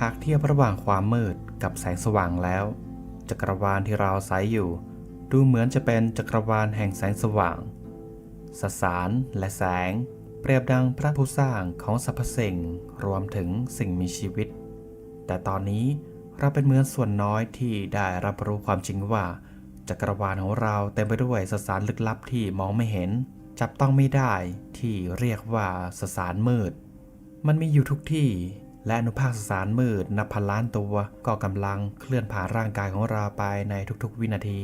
หากเทียบระหว่างความมืดกับแสงสว่างแล้ว จักรวาลที่เราอาศัยอยู่ ดูเหมือนจะเป็นจักรวาลแห่งแสงสว่าง สสารและแสง เปรียบดังพระผู้สร้างของสรรพสิ่งรวมถึงสิ่งมีชีวิต แต่ตอนนี้เราเป็นเหมือนส่วนน้อยที่ได้รับรู้ความจริงว่า จักรวาลของเราเต็มไปด้วยสสารลึกลับที่มองไม่เห็น จับต้องไม่ได้ที่เรียกว่าสสารมืด มันมีอยู่ทุกที่ และอนุภาคสสารมืดนับพันล้านตัวก็กำลังเคลื่อนผ่านร่างกายของเราไปในทุกๆ วินาที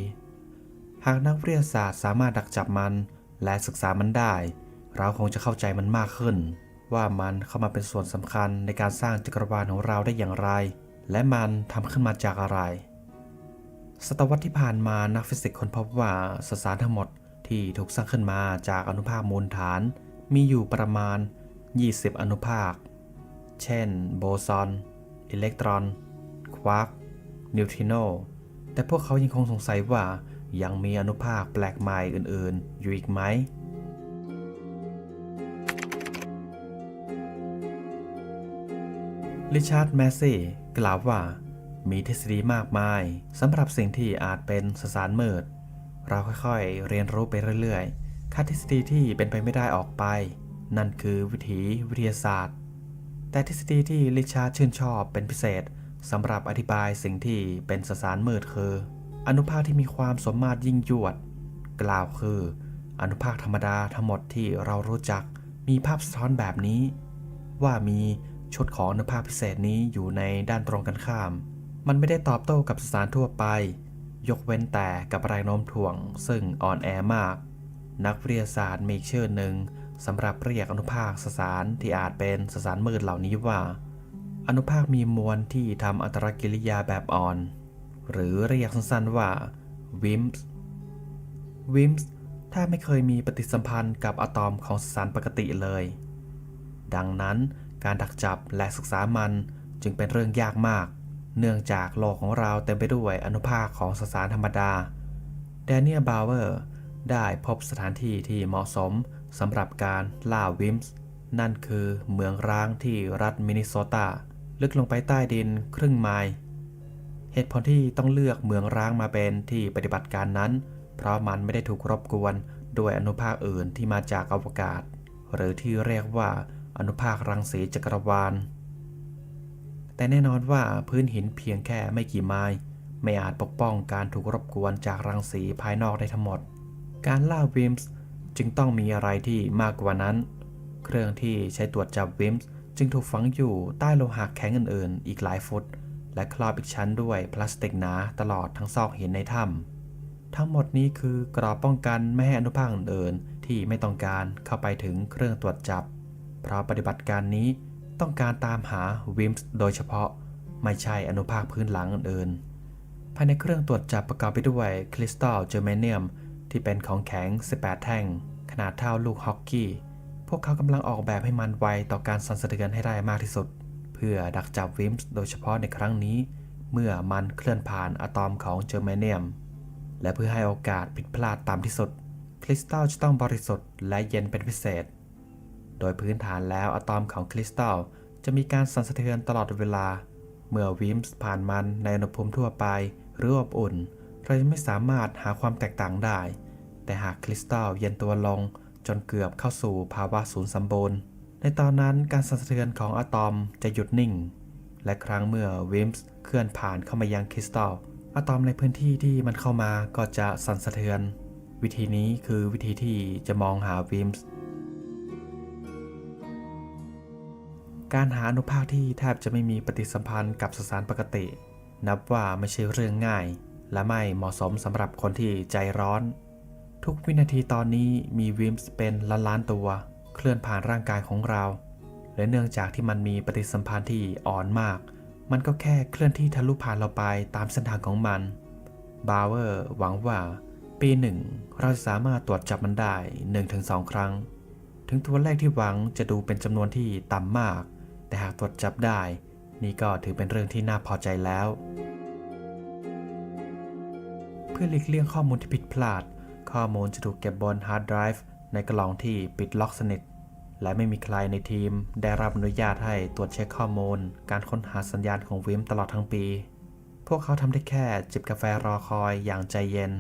หากนักวิทยาศาสตร์สามารถดักจับมันและศึกษามันได้ เราคงจะเข้าใจมันมากขึ้น ว่ามันเข้ามาเป็นส่วนสำคัญในการสร้างจักรวาลของเราได้อย่างไร และมันทำขึ้นมาจากอะไร ศตวรรษที่ผ่านมานักฟิสิกส์ค้นพบว่าสสารทั้งหมดที่ถูกสร้างขึ้นมาจากอนุภาคมูลฐาน มีอยู่ประมาณ 20 อนุภาค เช่น โบซอน อิเล็กตรอน ควาร์ก นิวทริโน แต่พวกเขายังคงสงสัยว่ายังมีอนุภาคแปลกใหม่อื่น ๆ อยู่อีกไหม ริชาร์ด แมสซี่ กล่าวว่า มีทฤษฎีมากมายสำหรับสิ่งที่อาจเป็นสสารมืด เราค่อยๆ เรียนรู้ไปเรื่อย ๆคัดทฤษฎีที่เป็นไปไม่ได้ออกไป นั่นคือวิถีวิทยาศาสตร์ แต่ทฤษฎีที่ริชาร์ดชื่นชอบเป็นพิเศษสำหรับอธิบายสิ่งที่เป็นสสารมืดคือ อนุภาคที่มีความสมมาตรยิ่งยวด กล่าวคือ อนุภาคธรรมดาทั้งหมดที่เรารู้จักมีภาพสะท้อนแบบนี้ ว่ามีชุดของอนุภาคพิเศษนี้อยู่ในด้านตรงกันข้าม มันไม่ได้ตอบโต้กับสสารทั่วไป ยกเว้นแต่กับแรงโน้มถ่วง ซึ่งอ่อนแอมาก นักวิทยาศาสตร์มีชื่อหนึ่ง สำหรับเรียกอนุภาคสสารที่อาจเป็นสสารมืดเหล่านี้ว่า อนุภาคมีมวลที่ทำอัตรากิริยาแบบอ่อน หรือเรียกสั้นๆว่า WIMPs WIMPs ถ้าไม่เคยมีปฏิสัมพันธ์กับอะตอมของสสารปกติเลย ดังนั้นการดักจับและศึกษามันจึงเป็นเรื่องยากมาก เนื่องจากโลกของเราเต็มไปด้วยอนุภาคของสสารธรรมดาแดเนียลบาวเวอร์ได้พบสถานที่ที่เหมาะสม สำหรับการล่าวิมส์นั่นคือเมืองร้างที่รัฐมินนิโซตา ลึกลงไปใต้ดินครึ่งไมล์เหตุผลที่ต้องเลือกเมืองร้างมาเป็นที่ปฏิบัติการนั้น เพราะมันไม่ได้ถูกรบกวนด้วยอนุภาคอื่นที่มาจากอวกาศ หรือที่เรียกว่าอนุภาครังสีจักรวาล แต่แน่นอนว่าพื้นหินเพียงแค่ไม่กี่ไมล์ไม่อาจปกป้องการถูกรบกวนจากรังสีภายนอกได้ทั้งหมด การล่าวิมส์ จึงต้องมีอะไรที่มากกว่านั้น เครื่องที่ใช้ตรวจจับวิมส์จึงถูกฝังอยู่ใต้โลหะแข็งอื่นๆ อีกหลายฟุต และครอบอีกชั้นด้วยพลาสติกหนาตลอดทั้งซอกหินในถ้ำทั้งหมดนี้คือกรอบป้องกันไม่ให้อนุภาคอื่นๆ ที่ไม่ต้องการเข้าไปถึงเครื่องตรวจจับ เพราะปฏิบัติการนี้ต้องการตามหาวิมส์โดยเฉพาะ ไม่ใช่อนุภาคพื้นหลังอื่นๆภายในเครื่องตรวจจับประกอบไปด้วยคริสตัลเจอร์เมเนียม ที่เป็นของแข็ง 18 แท่ง ขนาดเท่าลูกฮอกกี้ พวกเขากำลังออกแบบให้มันไวต่อการสั่นสะเทือนให้ได้มากที่สุด เพื่อดักจับวิมส์โดยเฉพาะในครั้งนี้ เมื่อมันเคลื่อนผ่านอะตอมของเจอร์เมเนียม และเพื่อให้โอกาสผิดพลาดต่ำที่สุด คริสตัลจะต้องบริสุทธิ์และเย็นเป็นพิเศษ โดยพื้นฐานแล้วอะตอมของคริสตัลจะมีการสั่นสะเทือนตลอดเวลา เมื่อวิมส์ผ่านมันในอุณหภูมิทั่วไป หรืออบอุ่นเราจะไม่สามารถหาความแตกต่างได้ แต่หากคริสตัลเย็นตัวลงจนเกือบเข้าสู่ภาวะศูนย์สมบูรณ์ ในตอนนั้นการสั่นสะเทือนของอะตอมจะหยุดนิ่ง และครั้งเมื่อวิมส์เคลื่อนผ่านเข้ามายังคริสตัลอะตอมในพื้นที่ที่มันเข้ามาก็จะสั่นสะเทือน วิธีนี้คือวิธีที่จะมองหาวิมส์การหาอนุภาคที่แทบจะไม่มีปฏิสัมพันธ์กับสสารปกติ นับว่าไม่ใช่เรื่องง่าย และไม่เหมาะสมสำหรับคนที่ใจร้อน ทุกวินาทีตอนนี้มีวิมส์เป็นล้านล้านตัว เคลื่อนผ่านร่างกายของเรา และเนื่องจากที่มันมีปฏิสัมพันธ์ที่อ่อนมาก มันก็แค่เคลื่อนที่ทะลุผ่านเราไปตามเส้นทางของมัน บาวเวอร์หวังว่า ปีหนึ่งเราจะสามารถตรวจจับมันได้ 1-2 ครั้ง ถึงตัวเลขที่หวังจะดูเป็นจำนวนที่ต่ำมาก แต่หากตรวจจับได้ นี่ก็ถือเป็นเรื่องที่น่าพอใจแล้ว เพื่อหลีกเลี่ยงข้อมูลที่ผิดพลาด ข้อมูลจะถูกเก็บบนฮาร์ดไดรฟ์ในกล่องที่ปิดล็อกสนิท และไม่มีใครในทีมได้รับอนุญาตให้ตรวจเช็คข้อมูล การค้นหาสัญญาณของวิมตลอดทั้งปี พวกเขาทำได้แค่จิบกาแฟรอคอยอย่างใจเย็น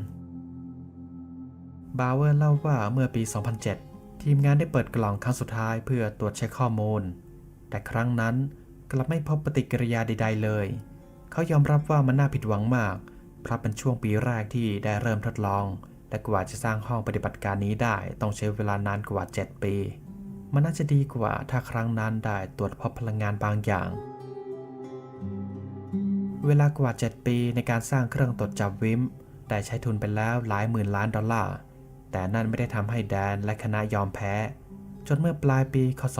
บาวเวอร์เล่าว่าเมื่อปี 2007 ทีมงานได้เปิดกล่องครั้งสุดท้ายเพื่อตรวจเช็คข้อมูล แต่ครั้งนั้นกลับไม่พบปฏิกิริยาใด ๆ เลย เขายอมรับว่ามันน่าผิดหวังมาก เพราะเป็นช่วงปีแรกที่ได้เริ่มทดลอง และกว่าจะสร้างห้องปฏิบัติการนี้ได้ต้องใช้เวลานานกว่า 7 ปี มันน่าจะดีกว่าถ้าครั้งนั้นได้ตรวจพบพลังงานบางอย่าง เวลากว่า 7 ปีในการสร้างเครื่องตรวจจับวิมได้ใช้ทุนไปแล้วหลายหมื่นล้านดอลลาร์ แต่นั่นไม่ได้ทำให้แดนและคณะยอมแพ้ จนเมื่อปลายปีคศ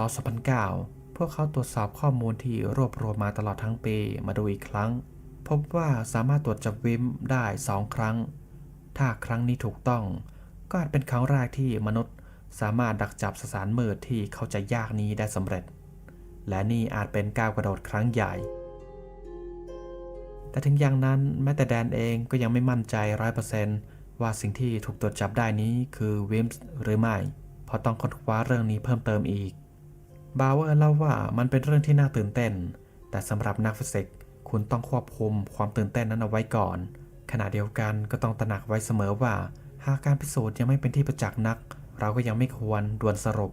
2009 พวกเขาตรวจสอบข้อมูลที่รวบรวมมาตลอดทั้งปีมาดูอีกครั้ง พบว่าสามารถตรวจจับวิมได้ 2 ครั้ง ถ้าครั้งนี้ถูกต้อง ก็อาจเป็นครั้งแรกที่มนุษย์สามารถดักจับสสารมืดที่เข้าใจยากนี้ได้สำเร็จ และนี่อาจเป็นก้าวกระโดดครั้งใหญ่ แต่ถึงอย่างนั้นแม้แต่แดนเองก็ยังไม่มั่นใจร้อยเปอร์เซนต์ว่าสิ่งที่ถูกตรวจจับได้นี้คือวิมส์หรือไม่ เพราะต้องค้นคว้าเรื่องนี้เพิ่มเติมอีก บาวเวอร์เล่าว่ามันเป็นเรื่องที่น่าตื่นเต้น แต่สำหรับนักฟิสิกส์คุณต้องควบคุมความตื่นเต้นนั้นเอาไว้ก่อน ขณะเดียวกันก็ต้องตระหนักไว้เสมอว่า หากการพิสูจน์ยังไม่เป็นที่ประจักษ์นัก เราก็ยังไม่ควรด่วนสรุป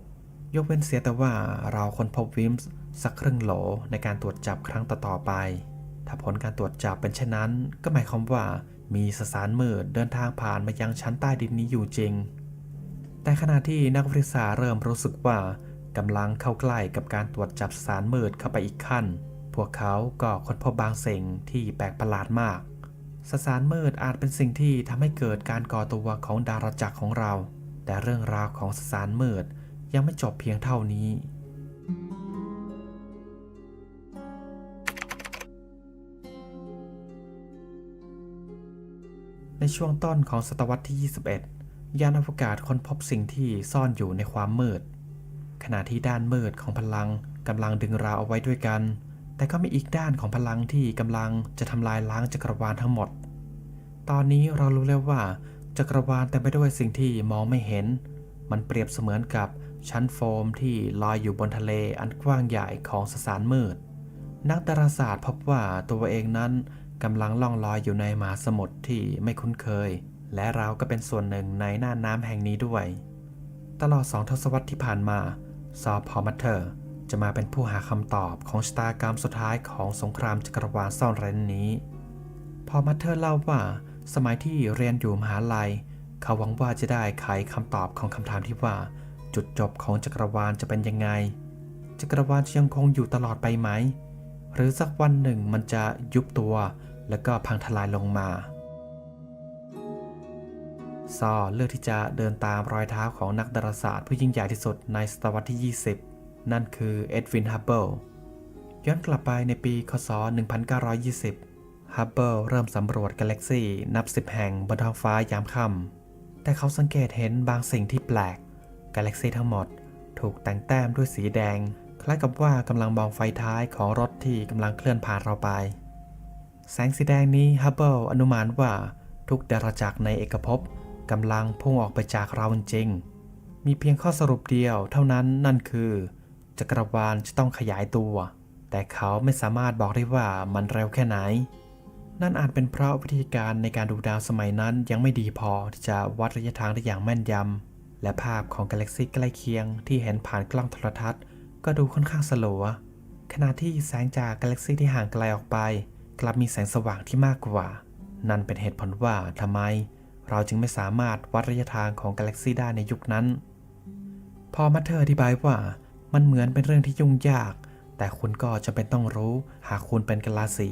ยกเว้นเสียแต่ว่าเราค้นพบวิมส์สักครึ่งโหลในการตรวจจับครั้งต่อๆไป ถ้าผลการตรวจจับเป็นเช่นนั้น ก็หมายความว่ามีสสารมืดเดินทางผ่านมายังชั้นใต้ดินนี้อยู่จริง แต่ขณะที่นักวิทยาศาสตร์เริ่มรู้สึกว่ากำลังเข้าใกล้กับการตรวจจับสสารมืดเข้าไปอีกขั้น พวกเขาก็ค้นพบบางสิ่งที่แปลกประหลาดมาก สสารมืดอาจเป็นสิ่งที่ทำให้เกิดการก่อตัวของดาราจักรของเรา แต่เรื่องราวของสสารมืดยังไม่จบเพียงเท่านี้ ในช่วงต้นของศตวรรษที่ 21 ยานอวกาศค้นพบสิ่งที่ซ่อนอยู่ในความมืด ขณะที่ด้านมืดของพลังกำลังดึงเราเอาไว้ด้วยกันแต่ก็มีอีกด้านของพลังที่กำลังจะทำลายล้างจักรวาลทั้งหมด ตอนนี้เรารู้แล้วว่าจักรวาลเต็มไปด้วยสิ่งที่มองไม่เห็น มันเปรียบเสมือนกับชั้นโฟมที่ลอยอยู่บนทะเลอันกว้างใหญ่ของสสารมืด นักดาราศาสตร์พบว่าตัวเองนั้นกำลังล่องลอยอยู่ในมหาสมุทรที่ไม่คุ้นเคย และเราก็เป็นส่วนหนึ่งในน่านน้ำแห่งนี้ด้วย ตลอดสองทศวรรษที่ผ่านมา ซอพอมัตเตอร์ จะมาเป็นผู้หาคำตอบของชะตากรรมสุดท้ายของสงครามจักรวาลซ่อนเร้นนี้ พอมัตเตอร์เล่าว่า สมัยที่เรียนอยู่มหาลัย เขาหวังว่าจะได้ไขคำตอบของคำถามที่ว่า จุดจบของจักรวาลจะเป็นยังไง จักรวาลจะยังคงอยู่ตลอดไปไหม หรือสักวันหนึ่งมันจะยุบตัวแล้วก็พังทลายลงมาซอเลือกที่จะเดินตามรอยเท้าของนักดาราศาสตร์ผู้ยิ่งใหญ่ที่สุดในศตวรรษที่ 20 นั่นคือเอ็ดวิน ฮับเบิล ย้อนกลับไปในปี คศ 1920 ฮับเบิลเริ่มสำรวจกาแล็กซีนับสิบแห่งบนท้องฟ้ายามค่ำแต่เขาสังเกตเห็นบางสิ่งที่แปลก กาแล็กซีทั้งหมด ถูกแต่งแต้มด้วยสีแดง คล้ายกับว่ากำลังมองไฟท้ายของรถที่กำลังเคลื่อนผ่านเราไป แสงสีแดงนี้ฮับเบิลอนุมานว่าทุกดาราจักรในเอกภพกำลังพุ่งออกไปจากเราจริง มีเพียงข้อสรุปเดียวเท่านั้นนั่นคือ จักรวาลจะต้องขยายตัว แต่เขาไม่สามารถบอกได้ว่ามันเร็วแค่ไหน นั่นอาจเป็นเพราะวิธีการในการดูดาวสมัยนั้นยังไม่ดีพอที่จะวัดระยะทางได้อย่างแม่นยำ และภาพของกาแล็กซีใกล้เคียงที่เห็นผ่านกล้องโทรทัศน์ ก็ดูค่อนข้างสลัวขณะที่แสงจากกาแล็กซีที่ห่างไกลออกไป กลับมีแสงสว่างที่มากกว่า นั่นเป็นเหตุผลว่าทำไม เราจึงไม่สามารถวัดระยะทางของกาแล็กซีได้ในยุคนั้น พอมาเธออธิบายว่ามันเหมือนเป็นเรื่องที่ยุ่งยาก แต่คุณก็จะเป็นต้องรู้หากคุณเป็นกาลาสี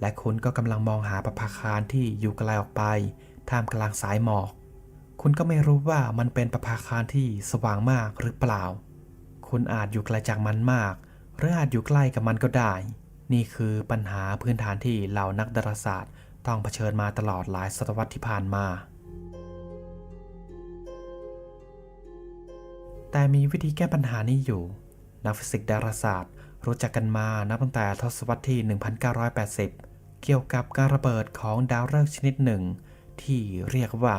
และคุณก็กำลังมองหาประภาคารที่อยู่ไกลออกไป ท่ามกลางสายหมอก คุณก็ไม่รู้ว่ามันเป็นประภาคารที่สว่างมากหรือเปล่า คุณอาจอยู่ไกลจากมันมาก หรืออาจอยู่ใกล้กับมันก็ได้ นี่คือปัญหาพื้นฐานที่เหล่านักดาราศาสตร์ ต้องเผชิญมาตลอดหลายศตวรรษที่ผ่านมา แต่มีวิธีแก้ปัญหานี้อยู่ นักฟิสิกส์ดาราศาสตร์ รู้จักกันมานับตั้งแต่ทศวรรษที่ 1980 เกี่ยวกับการระเบิดของดาวฤกษ์ชนิดหนึ่ง ที่เรียกว่า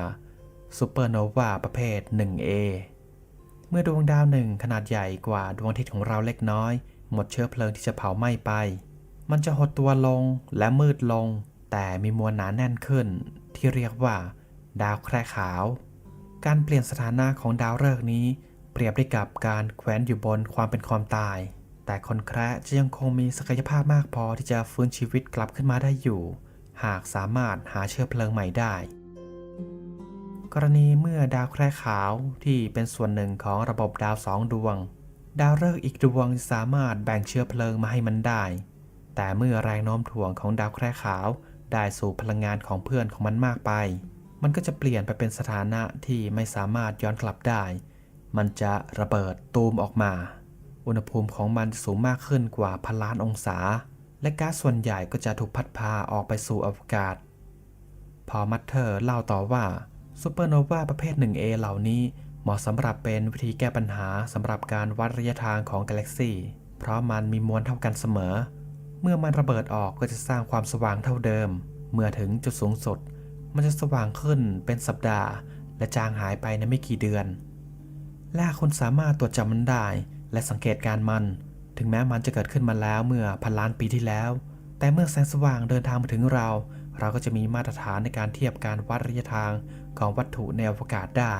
ซูเปอร์โนวาประเภท 1A เมื่อดวงดาวหนึ่งขนาดใหญ่กว่าดวงอาทิตย์ของเราเล็กน้อย หมดเชื้อเพลิงที่จะเผาไหม้ไป มันจะหดตัวลงและมืดลง แต่มีมวลหนาแน่นขึ้น ที่เรียกว่า ดาวแคร่ขาว การเปลี่ยนสถานะของดาวฤกษ์นี้ เปรียบได้กับการแขวนอยู่บนความเป็นความตาย แต่คนแคระจะยังคงมีศักยภาพมากพอที่จะฟื้นชีวิตกลับขึ้นมาได้อยู่ หากสามารถหาเชื้อเพลิงใหม่ได้ กรณีเมื่อดาวแคร่ขาวที่เป็นส่วนหนึ่งของระบบดาวสองดวง ดาวฤกษ์อีกดวงสามารถแบ่งเชื้อเพลิงมาให้มันได้ แต่เมื่อแรงโน้มถ่วงของดาวแคร่ขาวได้สู่พลังงานของเพื่อนของมันมากไป มันก็จะเปลี่ยนไปเป็นสถานะที่ไม่สามารถย้อนกลับได้ มันจะระเบิดตูมออกมา อุณหภูมิของมันสูงมากขึ้นกว่าพันล้านองศา และก๊าซส่วนใหญ่ก็จะถูกพัดพาออกไปสู่อวกาศ พอมัตเตอร์เล่าต่อว่าซูเปอร์โนวาประเภท 1A เหล่านี้เหมาะสำหรับเป็นวิธีแก้ปัญหาสำหรับการวัดระยะทางของกาแล็กซีเพราะมันมีมวลเท่ากันเสมอ เมื่อมันระเบิดออกก็จะสร้างความสว่างเท่าเดิม เมื่อถึงจุดสูงสุด มันจะสว่างขึ้นเป็นสัปดาห์ และจางหายไปในไม่กี่เดือน และคุณสามารถตรวจจับมันได้ และสังเกตการมัน ถึงแม้มันจะเกิดขึ้นมาแล้วเมื่อพันล้านปีที่แล้ว แต่เมื่อแสงสว่างเดินทางมาถึงเรา เราก็จะมีมาตรฐานในการเทียบการวัดระยะทางของวัตถุในอวกาศได้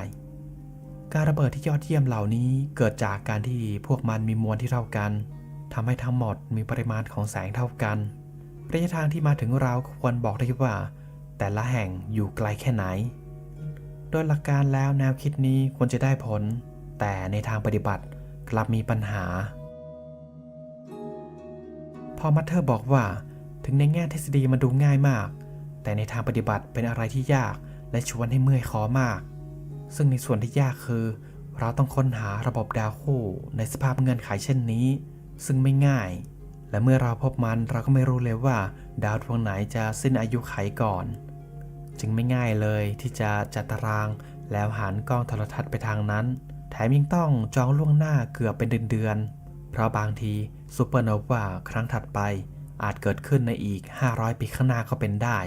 การระเบิดที่ยอดเยี่ยมเหล่านี้เกิดจากการที่พวกมันมีมวลที่เท่ากันทำให้ทั้งหมดมีปริมาณของแสงเท่ากัน ระยะทางที่มาถึงเราควรบอกได้ว่า แต่ละแห่งอยู่ไกลแค่ไหน โดยหลักการแล้วแนวคิดนี้ควรจะได้ผล แต่ในทางปฏิบัติ กลับมีปัญหา พอมัตเทอร์บอกว่า ถึงในแง่ทฤษฎีมันดูง่ายมาก แต่ในทางปฏิบัติเป็นอะไรที่ยากและชวนให้เมื่อยคอมาก ซึ่งในส่วนที่ยากคือ เราต้องค้นหาระบบดาวคู่ในสภาพเงื่อนไขเช่นนี้ ซึ่งไม่ง่าย และเมื่อเราพบมันเราก็ไม่รู้เลยว่า ดาวดวงไหนจะสิ้นอายุไขก่อน จึงไม่ง่ายเลยที่จะจัดตารางแล้วหันกล้องโทรทัศน์ไปทางนั้น แถมยังต้องจองล่วงหน้าเกือบเป็นเดือนๆ เพราะบางทีซูเปอร์โนวาครั้งถัดไปอาจเกิดขึ้นในอีก 500 ปีข้างหน้าก็เป็นได้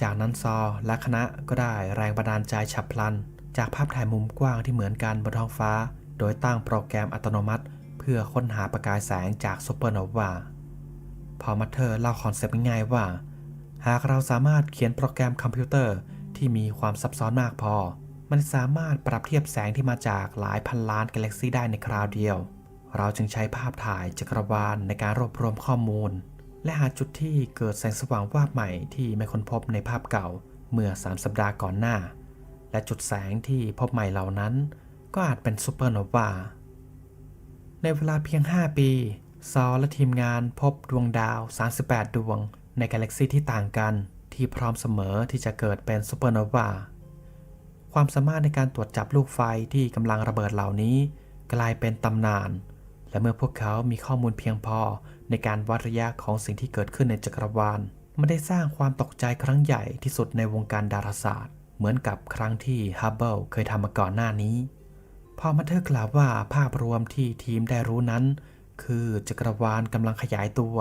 จากนั้นซอและคณะก็ได้แรงบันดาลใจฉับพลัน จากภาพถ่ายมุมกว้างที่เหมือนกันบนท้องฟ้า โดยตั้งโปรแกรมอัตโนมัติ เพื่อค้นหาประกายแสงจากซูเปอร์โนวาพอมัตเทอร์เล่าคอนเซปต์ง่ายๆว่า หากเราสามารถเขียนโปรแกรมคอมพิวเตอร์ที่มีความซับซ้อนมากพอ มันสามารถปรับเทียบแสงที่มาจากหลายพันล้านกาแล็กซีได้ในคราวเดียว เราจึงใช้ภาพถ่ายจักรวาลในการรวบรวมข้อมูล และหาจุดที่เกิดแสงสว่างวาบใหม่ที่ไม่ค้นพบในภาพเก่าเมื่อ 3 สัปดาห์ก่อนหน้า และจุดแสงที่พบใหม่เหล่านั้น ก็อาจเป็นซูเปอร์โนวา ในเวลาเพียง 5 ปี ซอและทีมงานพบดวงดาว 38 ดวง ในกาแล็กซีที่ต่างกันที่พร้อมเสมอที่จะเกิดเป็นซูเปอร์โนวา ความสามารถในการตรวจจับลูกไฟที่กำลังระเบิดเหล่านี้ กลายเป็นตำนาน และเมื่อพวกเขามีข้อมูลเพียงพอในการวัดระยะของสิ่งที่เกิดขึ้นในจักรวาลมันได้สร้างความตกใจครั้งใหญ่ที่สุดในวงการดาราศาสตร์ เหมือนกับครั้งที่ฮับเบิลเคยทำมาก่อนหน้านี้ พอมาเธอกล่าวว่าภาพรวมที่ทีมได้รู้นั้น คือจักรวาลกำลังขยายตัว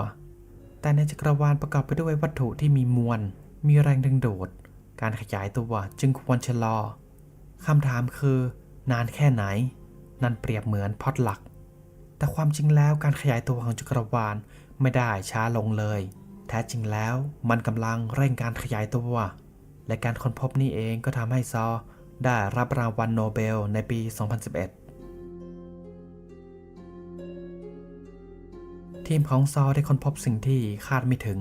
แต่ในจักรวาลประกอบไปด้วยวัตถุที่มีมวล มีแรงดึงดูด การขยายตัวจึงควรชะลอคำถามคือ นานแค่ไหน นั่นเปรียบเหมือนพอดหลัก แต่ความจริงแล้วการขยายตัวของจักรวาลไม่ได้ช้าลงเลย แท้จริงแล้วมันกำลังเร่งการขยายตัว และการค้นพบนี้เองก็ทำให้ซอได้รับรางวัลโนเบลในปี 2011ทีมของซอได้ค้นพบสิ่งที่คาดไม่ถึง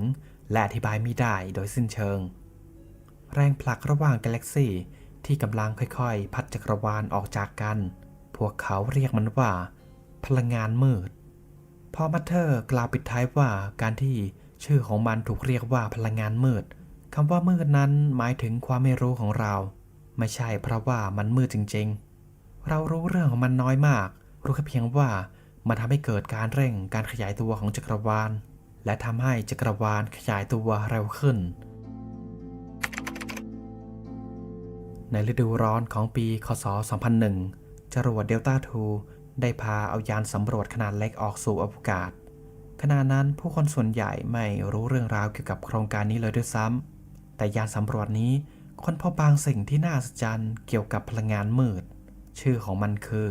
และอธิบายไม่ได้โดยสิ้นเชิง แรงผลักระหว่างกาแล็กซีที่กำลังค่อยๆ พัดจักรวาลออกจากกัน พวกเขาเรียกมันว่า พลังงานมืด พอมัตเทอร์กล่าวปิดท้ายว่าการที่ชื่อของมันถูกเรียกว่าพลังงานมืดคำว่ามืดนั้นหมายถึงความไม่รู้ของเรา ไม่ใช่เพราะว่ามันมืดจริงๆ เรารู้เรื่องของมันน้อยมาก รู้แค่เพียงว่ามันทำให้เกิดการเร่งการขยายตัวของจักรวาล และทำให้จักรวาลขยายตัวเร็วขึ้น ในฤดูร้อนของปีคศ 2001 จรวดเดลต้า2ได้พาเอายานสำรวจขนาดเล็กออกสู่อวกาศ ขณะนั้นผู้คนส่วนใหญ่ไม่รู้เรื่องราวเกี่ยวกับโครงการนี้เลยด้วยซ้ำ แต่ยานสำรวจนี้ค้นพบบางสิ่งที่น่าอัศจรรย์เกี่ยวกับพลังงานมืด ชื่อของมันคือ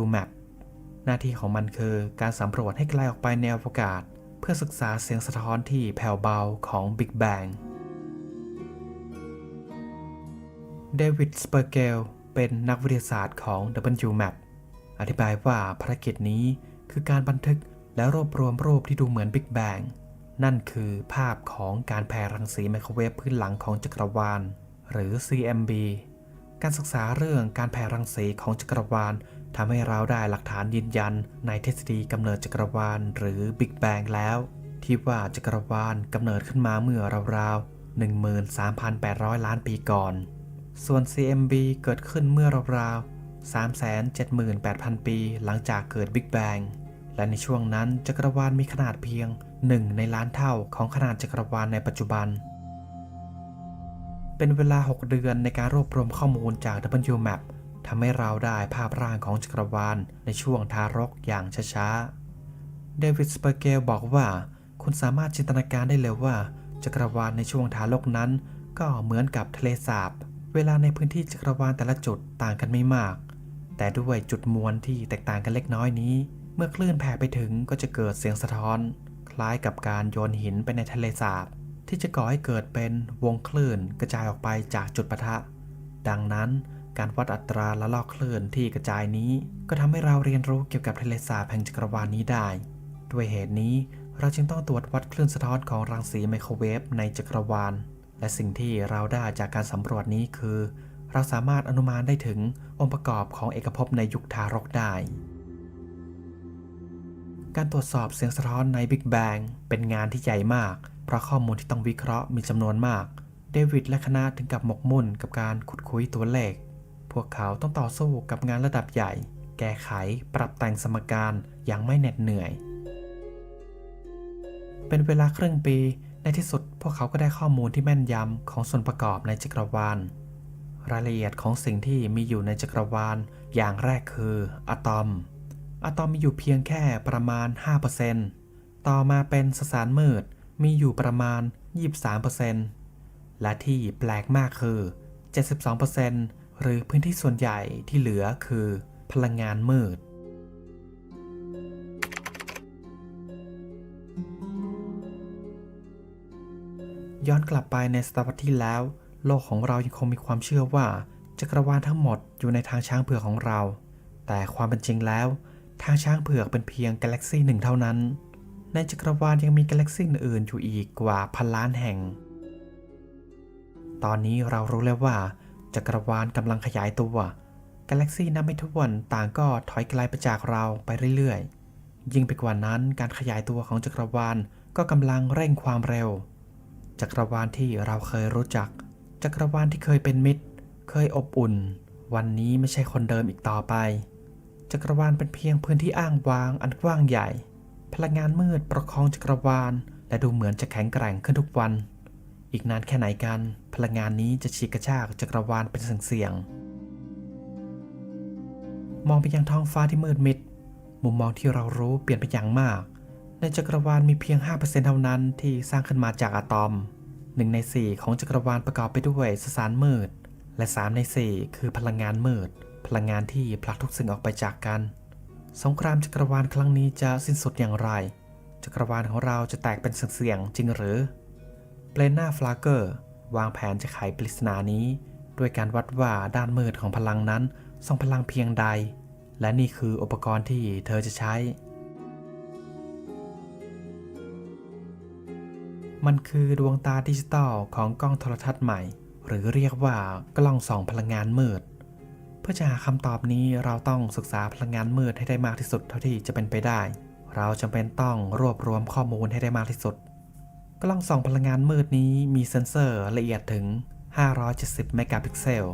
WMAP หน้าที่ของมันคือการสำรวจให้ไกลออกไปในอวกาศ เพื่อศึกษาเสียงสะท้อนที่แผ่วเบาของ Big Bang เดวิด สเปอร์เกล เป็นนักวิทยาศาสตร์ของ WMAP อธิบายว่าภารกิจนี้คือการบันทึกและรวบรวมรูปที่ดูเหมือน Big Bang นั่นคือภาพของการแผ่รังสีไมโครเวฟพื้นหลังของจักรวาล หรือ CMB การศึกษาเรื่องการแผ่รังสีของจักรวาลทำให้เราได้หลักฐานยืนยันในทฤษฎีกำเนิดจักรวาล หรือ Big Bang แล้ว ที่ว่าจักรวาลกำเนิดขึ้นมาเมื่อราวๆ13,800 ล้านปีก่อน ส่วน CMB เกิดขึ้นเมื่อราวๆ378,000 ปีหลังจากเกิด Big Bang และในช่วงนั้นจักรวาลมีขนาดเพียงหนึ่งในล้านเท่าของขนาดจักรวาลในปัจจุบัน เป็นเวลา 6 เดือนในการรวบรวมข้อมูลจาก WMAP ทำให้เราได้ภาพร่างของจักรวาลในช่วงทารกอย่างช้าๆ เดวิดสเปเกลบอกว่า คุณสามารถจินตนาการได้เลยว่า จักรวาลในช่วงทารกนั้น ก็เหมือนกับทะเลสาบ เวลาในพื้นที่จักรวาลแต่ละจุดต่างกันไม่มาก แต่ด้วยจุดมวลที่แตกต่างกันเล็กน้อยนี้ เมื่อคลื่นแผ่ไปถึงก็จะเกิดเสียงสะท้อน คล้ายกับการโยนหินไปในทะเลสาบที่จะก่อให้เกิดเป็นวงคลื่นกระจายออกไปจากจุดปะทะ ดังนั้นการวัดอัตราละลอกคลื่นที่กระจายนี้ ก็ทำให้เราเรียนรู้เกี่ยวกับทะเลสาบแห่งจักรวาลนี้ได้ ด้วยเหตุนี้เราจึงต้องตรวจวัดคลื่นสะท้อนของรังสีไมโครเวฟในจักรวาล และสิ่งที่เราได้จากการสำรวจนี้คือ เราสามารถอนุมานได้ถึงองค์ประกอบของเอกภพในยุคทารกได้ การตรวจสอบเสียงสะท้อนใน Big Bang เป็นงานที่ใหญ่มาก เพราะข้อมูลที่ต้องวิเคราะห์มีจำนวนมาก เดวิดและคณะถึงกับหมกมุ่นกับการขุดคุยตัวเลข พวกเขาต้องต่อสู้กับงานระดับใหญ่ แก้ไขปรับแต่งสมการอย่างไม่เหน็ดเหนื่อย เป็นเวลาครึ่งปี ในที่สุดพวกเขาก็ได้ข้อมูลที่แม่นยำของส่วนประกอบในจักรวาล รายละเอียดของสิ่งที่มีอยู่ในจักรวาล อย่างแรกคืออะตอม อะตอมมีอยู่เพียงแค่ประมาณ 5%ต่อมาเป็นสสารมืดมีอยู่ประมาณ 23%และที่แปลกมากคือ 72%หรือพื้นที่ส่วนใหญ่ที่เหลือคือพลังงานมืด ย้อนกลับไปในศตวรรษที่แล้ว โลกของเรายังคงมีความเชื่อว่า จักรวาลทั้งหมดอยู่ในทางช้างเผือกของเรา แต่ความเป็นจริงแล้ว ทางช้างเผือกเป็นเพียงกาแล็กซี่หนึ่งเท่านั้น ในจักรวาลยังมีกาแล็กซี่อื่นอยู่อีกกว่าพันล้านแห่ง ตอนนี้เรารู้แล้วว่า จักรวาลกำลังขยายตัวกาแล็กซี่นับไม่ถ้วนต่างก็ถอยไกลไปจากเราไปเรื่อยๆ ยิ่งไปกว่านั้นการขยายตัวของจักรวาลก็กำลังเร่งความเร็ว จักรวาลที่เราเคยรู้จัก จักรวาลที่เคยเป็นมิตร เคยอบอุ่น วันนี้ไม่ใช่คนเดิมอีกต่อไป จักรวาลเป็นเพียงพื้นที่อ้างว้างอันกว้างใหญ่ พลังงานมืดประคองจักรวาล และดูเหมือนจะแข็งแกร่งขึ้นทุกวัน อีกนานแค่ไหนกัน พลังงานนี้จะฉีกกระชากจักรวาลเป็นเสียงๆมองไปยังท้องฟ้าที่มืดมิด มุมมองที่เรารู้เปลี่ยนไปอย่างมาก ในจักรวาลมีเพียง 5%เท่านั้นที่สร้างขึ้นมาจากอะตอม 1 ใน 4 ของจักรวาลประกอบไปด้วยสสารมืด และ 3 ใน 4 คือพลังงานมืด พลังงานที่ผลักทุกสิ่งออกไปจากกัน สงครามจักรวาลครั้งนี้จะสิ้นสุดอย่างไร จักรวาลของเราจะแตกเป็นเสียงๆจริงหรือเปลน่าฟลาเกอร์วางแผนจะไขปริศนานี้ ด้วยการวัดว่าด้านมืดของพลังนั้นทรงพลังเพียงใด และนี่คืออุปกรณ์ที่เธอจะใช้ มันคือดวงตาดิจิตอลของกล้องโทรทัศน์ใหม่ หรือเรียกว่ากล้องส่องพลังงานมืด เพื่อจะหาคำตอบนี้เราต้องศึกษาพลังงานมืดให้ได้มากที่สุดเท่าที่จะเป็นไปได้ เราจำเป็นต้องรวบรวมข้อมูลให้ได้มากที่สุด กล้องส่องพลังงานมืดนี้มีเซ็นเซอร์ละเอียดถึง 570 เมกะพิกเซล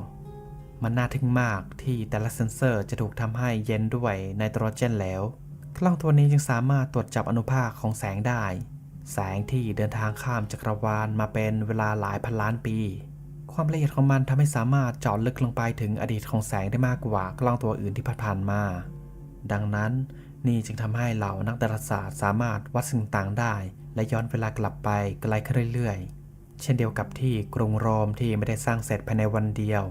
มันน่าทึ่งมากที่แต่ละเซ็นเซอร์จะถูกทำให้เย็นด้วยไนโตรเจนแล้ว กล้องตัวนี้ยังสามารถตรวจจับอนุภาคของแสงได้ แสงที่เดินทางข้ามจักรวาลมาเป็นเวลาหลายพันล้านปี ความละเอียดของมันทำให้สามารถเจาะลึกลงไปถึงอดีตของแสงได้มากกว่ากล้องตัวอื่นที่ผ่านมา ดังนั้นนี่จึงทำให้เหล่านักดาราศาสตร์สามารถวัดสิ่งต่างได้ และย้อนเวลากลับไปไกลขึ้นเรื่อยๆ เช่นเดียวกับที่กรุงโรมที่ไม่ได้สร้างเสร็จภายในวันเดียว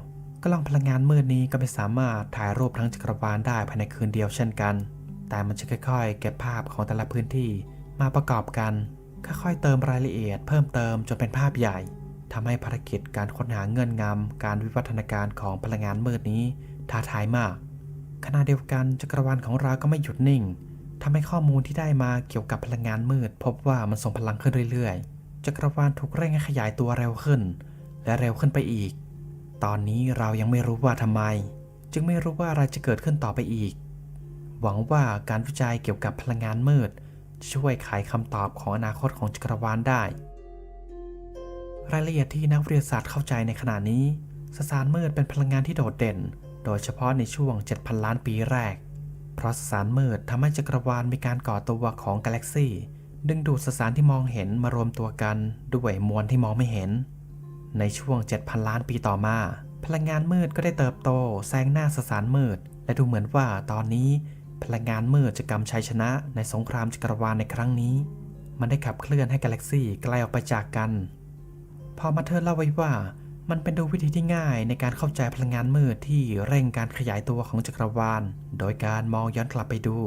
กล้องพลังงานมืดนี้ก็ไม่สามารถถ่ายรูปทั้งจักรวาลได้ภายในคืนเดียวเช่นกัน แต่มันจะค่อยๆ เก็บภาพของแต่ละพื้นที่มาประกอบกัน ค่อยๆเติมรายละเอียดเพิ่มเติมจนเป็นภาพใหญ่ทำให้ภารกิจการค้นหาเงื่อนงำการวิวัฒนาการของพลังงานมืดนี้ท้าทายมาก ขณะเดียวกันจักรวาลของเราก็ไม่หยุดนิ่งทำให้ข้อมูลที่ได้มาเกี่ยวกับพลังงานมืด พบว่ามันส่งพลังขึ้นเรื่อยๆ จักรวาลถูกเร่งให้ขยายตัวเร็วขึ้น และเร็วขึ้นไปอีก ตอนนี้เรายังไม่รู้ว่าทำไม จึงไม่รู้ว่าอะไรจะเกิดขึ้นต่อไปอีก หวังว่าการวิจัยเกี่ยวกับพลังงานมืด ช่วยไขคำตอบของอนาคตของจักรวาลได้ รายละเอียดที่นักวิทยาศาสตร์เข้าใจในขณะนี้สสารมืดเป็นพลังงานที่โดดเด่น โดยเฉพาะในช่วง 7,000 ล้านปีแรก เพราะสสารมืดทำให้จักรวาลมีการก่อตัวของกาแล็กซี่ ดึงดูดสสารที่มองเห็นมารวมตัวกันด้วยมวลที่มองไม่เห็น ในช่วง 7,000 ล้านปีต่อมา พลังงานมืดก็ได้เติบโตแซงหน้าสสารมืด และดูเหมือนว่าตอนนี้ พลังงานมืดจะกำชัยชนะในสงครามจักรวาลในครั้งนี้ มันได้ขับเคลื่อนให้กาแล็กซี่ไกลออกไปจากกัน พอมาเธอเล่าไว้ว่ามันเป็นดูวิธีที่ง่ายในการเข้าใจพลังงานมืดที่เร่งการขยายตัวของจักรวาล โดยการมองย้อนกลับไปดู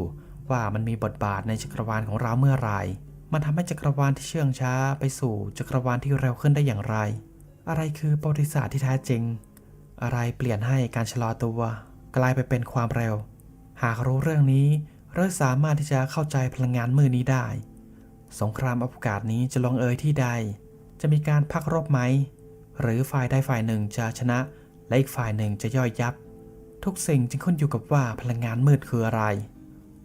ว่ามันมีบทบาทในจักรวาลของเราเมื่อไรมันทำให้จักรวาลที่เชื่องช้าไปสู่จักรวาลที่เร็วขึ้นได้อย่างไร อะไรคือประวัติศาสตร์ที่แท้จริง อะไรเปลี่ยนให้การชะลอตัว กลายไปเป็นความเร็วากรู้เรื่องนี้เราสามารถที่จะเข้าใจพลังงานมืดนี้ได้ สงครามอวกาศนี้จะลงเอยที่ใด จะมีการพักรบไหม หรือฝ่ายใดฝ่ายหนึ่งจะชนะ และอีกฝ่ายหนึ่งจะย่อยยับ ทุกสิ่งจึงขึ้นอยู่กับว่าพลังงานมืดคืออะไร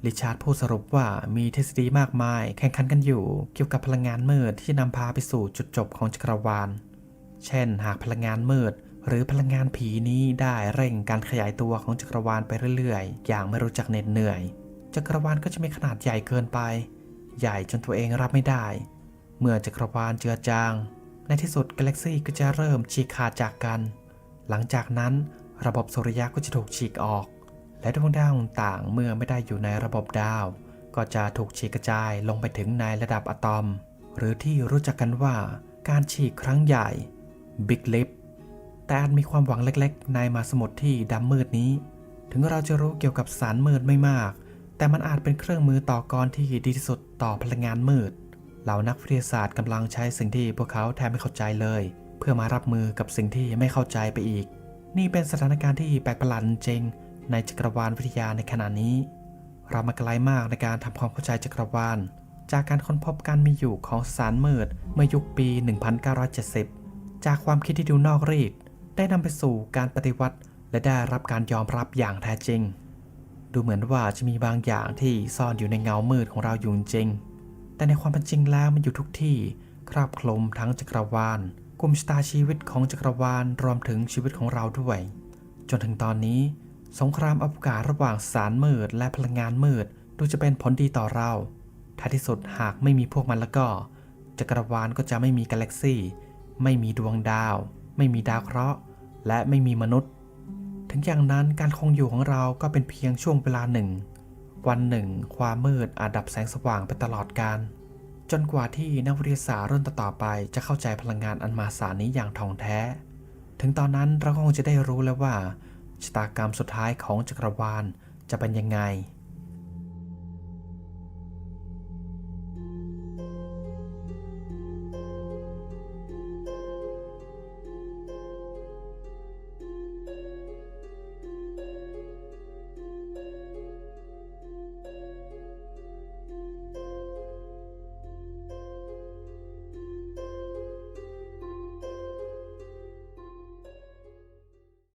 ริชาร์ดพูดสรุปว่ามีทฤษฎีมากมาย แข่งขันกันอยู่ เกี่ยวกับพลังงานมืดที่นำพาไปสู่จุดจบของจักรวาล เช่น หากพลังงานมืด หรือพลังงานผีนี้ได้เร่งการขยายตัวของจักรวาลไปเรื่อยๆ อย่างไม่รู้จักเหน็ดเหนื่อย จักรวาลก็จะมีขนาดใหญ่เกินไป ใหญ่จนตัวเองรับไม่ได้ เมื่อจักรวาลเจือจาง ในที่สุดกาแล็กซี่ก็จะเริ่มฉีกขาดจากกัน หลังจากนั้นระบบสุริยะก็จะถูกฉีกออก และดวงดาวต่างๆ เมื่อไม่ได้อยู่ในระบบดาว ก็จะถูกฉีกกระจายลงไปถึงในระดับอะตอม หรือที่รู้จักกันว่าการฉีกครั้งใหญ่ Big Lip แต่อาจมีความหวังเล็กๆ ในมาสมุทรที่ดำมืดนี้ ถึงเราจะรู้เกี่ยวกับสารมืดไม่มาก แต่มันอาจเป็นเครื่องมือต่อกรที่ดีที่สุดต่อพลังงานมืด เหล่านักวิทยาศาสตร์กำลังใช้สิ่งที่พวกเขาแทบไม่เข้าใจเลย เพื่อมารับมือกับสิ่งที่ไม่เข้าใจไปอีก นี่เป็นสถานการณ์ที่แปลกประหลาดจริงในจักรวาลวิทยาในขณะนี้ เรามาไกลมากในการทำความเข้าใจจักรวาล จากการค้นพบการมีอยู่ของสารมืดเมื่อยุคปี 1970 จากความคิดที่ดูนอกรีด ได้นำไปสู่การปฏิวัติ และได้รับการยอมรับอย่างแท้จริง ดูเหมือนว่าจะมีบางอย่างที่ซ่อนอยู่ในเงามืดของเราอยู่จริง แต่ในความเป็นจริงแล้วมันอยู่ทุกที่ครอบคลุมทั้งจักรวาลกลุ่มชะตาชีวิตของจักรวาลรวมถึงชีวิตของเราด้วย จนถึงตอนนี้ สงครามอวกาศระหว่างสารมืดและพลังงานมืดดูจะเป็นผลดีต่อเราท้ายที่สุดหากไม่มีพวกมันแล้วก็ จักรวาลก็จะไม่มีกาแล็กซี่ ไม่มีดวงดาว ไม่มีดาวเคราะห์ และไม่มีมนุษย์ ถึงอย่างนั้นการคงอยู่ของเราก็เป็นเพียงช่วงเวลาหนึ่ง วันหนึ่ง ความมืดอาจดับแสงสว่างไปตลอดกาลจนกว่าที่นักวิทยาศาสตร์รุ่นต่อๆไปจะเข้าใจพลังงานอันมหาศาลนี้อย่างท่องแท้ ถึงตอนนั้นเราก็คงจะได้รู้แล้วว่าชะตากรรมสุดท้ายของจักรวาลจะเป็นยังไง